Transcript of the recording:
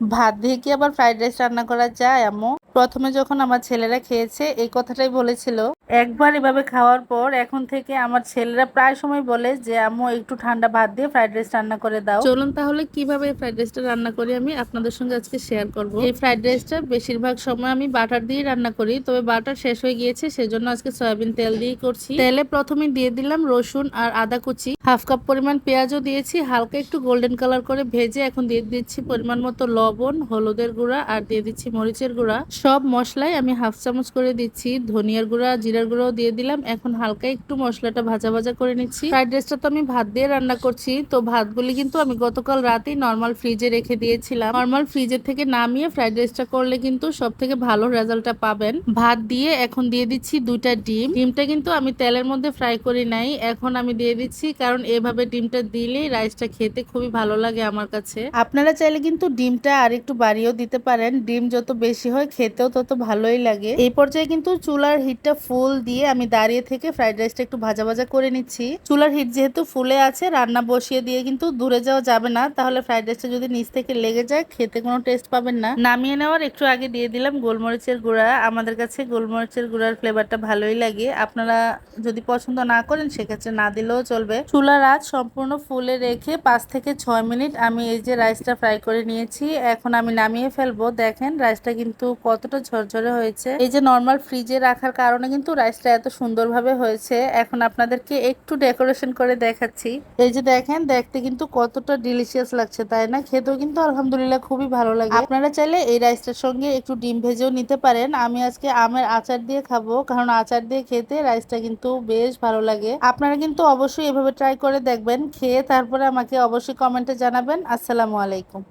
ভাত দিয়ে কি আবার ফ্রাইড রাইস রান্না করা যায়, আম্মু? প্রথমে যখন আমার ছেলেরা খেয়েছে, এই কথাটাই বলেছিল। একবার এভাবে খাওয়ার পর এখন থেকে আমার ছেলেরা প্রায় সময় বলে যে, আম্মু, একটু ঠান্ডা ভাত দিয়ে ফ্রাইড রাইস রান্না করে দাও। চলুন তাহলে কীভাবে ফ্রাইড রাইসটা রান্না করি আমি আপনাদের সঙ্গে আজকে শেয়ার করব। এই ফ্রাইড রাইসটা বেশিরভাগ সময় আমি বাটার দিয়ে রান্না করি, তবে বাটার শেষ হয়ে গিয়েছে, সেজন্য আজকে সয়াবিন তেল দিয়েই করছি। তেলে প্রথমে দিয়ে দিলাম রসুন আর আদা কুচি, হাফ কাপ পরিমাণ পেঁয়াজও দিয়েছি, হালকা একটু গোল্ডেন কালার করে ভেজে এখন দিয়ে দিচ্ছি পরিমাণ মতো লবণ, হলুদের গুঁড়া আর দিয়ে দিচ্ছি মরিচের গুঁড়া। সব মশলাই আমি হাফ চামচ করে দিচ্ছি ধনিয়ার গুঁড়া জিরার গুঁড়াও দিয়ে দিলাম। এখন হালকা একটু মশলাটা ভাজা ভাজা করে নিচ্ছি। ফ্রাইড রাইসটা তো আমি ভাত দিয়ে রান্না করছি। তো ভাতগুলি কিন্তু আমি গতকাল রাতেই নর্মাল ফ্রিজে রেখে দিয়েছিলাম। নর্মাল ফ্রিজের থেকে নামিয়ে ফ্রাইড রাইসটা করলে কিন্তু সব থেকে ভালো রেজাল্টটা পাবেন। ভাত দিয়ে এখন দিয়ে দিচ্ছি দুইটা ডিম। ডিমটা কিন্তু আমি তেলের মধ্যে ফ্রাই করি নাই। এখন আমি দিয়ে দিচ্ছি কারণ এভাবে ডিমটা দিলেই রাইসটা খেতে খুবই ভালো লাগে আমার কাছে। আপনারা চাইলে কিন্তু ডিমটা আর একটু বাড়িয়েও দিতে পারেন। ডিম যত বেশি হয় খেতেও তত ভালোই লাগে। এই পর্যায়ে কিন্তু চুলার হিটটা ফুল দিয়ে আমি দাঁড়িয়ে থেকে ফ্রাইড রাইসটা একটু ভাজা ভাজা করে নিচ্ছি। চুলার হিট যেহেতু ফুলে আছে, রান্না বসিয়ে দিয়ে কিন্তু দূরে যাওয়া যাবে না। তাহলে ফ্রাইড রাইসটা যদি নিচ থেকে লেগে যায়, খেতে কোনো টেস্ট পাবেন না। নামিয়ে নেওয়ার একটু আগে দিয়ে দিলাম গোলমরিচের গুঁড়া। আমাদের কাছে গোলমরিচের গুঁড়ার ফ্লেভারটা ভালোই লাগে। আপনারা যদি পছন্দ না করেন, সেক্ষেত্রে না দিলেও চলবে। চুলার আঁচ সম্পূর্ণ ফুলে রেখে পাঁচ থেকে ছয় মিনিট আমি এই যে রাইসটা ফ্রাই করে নিয়েছি। এখন আমি নামিয়ে ফেলব। দেখেন রাইসটা কিন্তু কতটা ঝরঝরে হয়েছে। এই যে নর্মাল ফ্রিজে রাখার কারণে কিন্তু রাইসটা এত সুন্দরভাবে হয়েছে, এখন আপনাদেরকে একটু ডেকোরেশন করে দেখাচ্ছি। এই যে দেখেন, দেখতে কিন্তু কতটা ডিলিশিয়াস লাগছে, তাই না? খেতেও কিন্তু আলহামদুলিল্লাহ খুবই ভালো লাগে। আপনারা চাইলে এই রাইসটার সঙ্গে একটু ডিম ভেজেও নিতে পারেন। আমি আজকে আমের আচার দিয়ে খাব, কারণ আচার দিয়ে খেতে রাইসটা কিন্তু বেশ ভালো লাগে। আপনারা কিন্তু অবশ্যই এভাবে ট্রাই করে দেখবেন, খেয়ে তারপরে আমাকে অবশ্যই কমেন্টে জানাবেন। আসসালামু আলাইকুম।